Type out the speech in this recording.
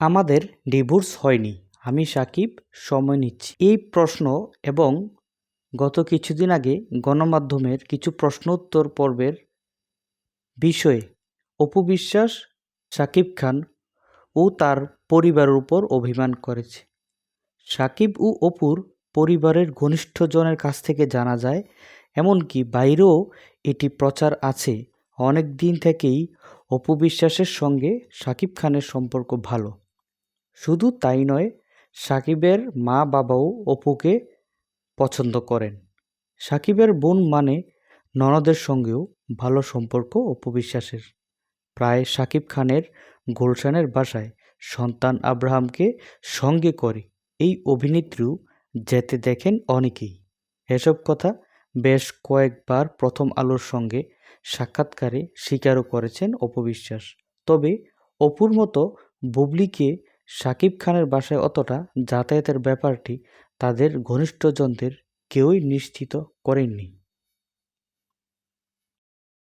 আমাদের ডিভোর্স হয়নি। আমি সাকিব, সময় নিচ্ছি। এই প্রশ্ন এবং গত কিছুদিন আগে গণমাধ্যমের কিছু প্রশ্ন উত্তর পর্বের বিষয়ে অপু বিশ্বাস, সাকিব খান ও তার পরিবারের উপর অভিমান করেছে। সাকিব ও অপুর পরিবারের ঘনিষ্ঠজনের কাছ থেকে জানা যায়, এমনকি বাইরেও এটি প্রচার আছে। অনেক দিন থেকেই অপু বিশ্বাসের সঙ্গে সাকিব খানের সম্পর্ক ভালো। শুধু তাই নয়, সাকিবের মা বাবাও অপুকে পছন্দ করেন। সাকিবের বোন মানে ননদের সঙ্গেও ভালো সম্পর্ক অপু বিশ্বাসের। প্রায় সাকিব খানের গুলশানের বাসায় সন্তান আব্রাহামকে সঙ্গে করে এই অভিনেত্রীও যেতে দেখেন অনেকেই। এসব কথা বেশ কয়েকবার প্রথম আলোর সঙ্গে সাক্ষাৎকারে স্বীকারও করেছেন অপবিশ্বাস তবে অপুর মতো বুবলিকে সাকিব খানের বাসায় অতটা যাতায়াতের ব্যাপারটি তাদের ঘনিষ্ঠজনদের কেউই নিশ্চিত করেননি।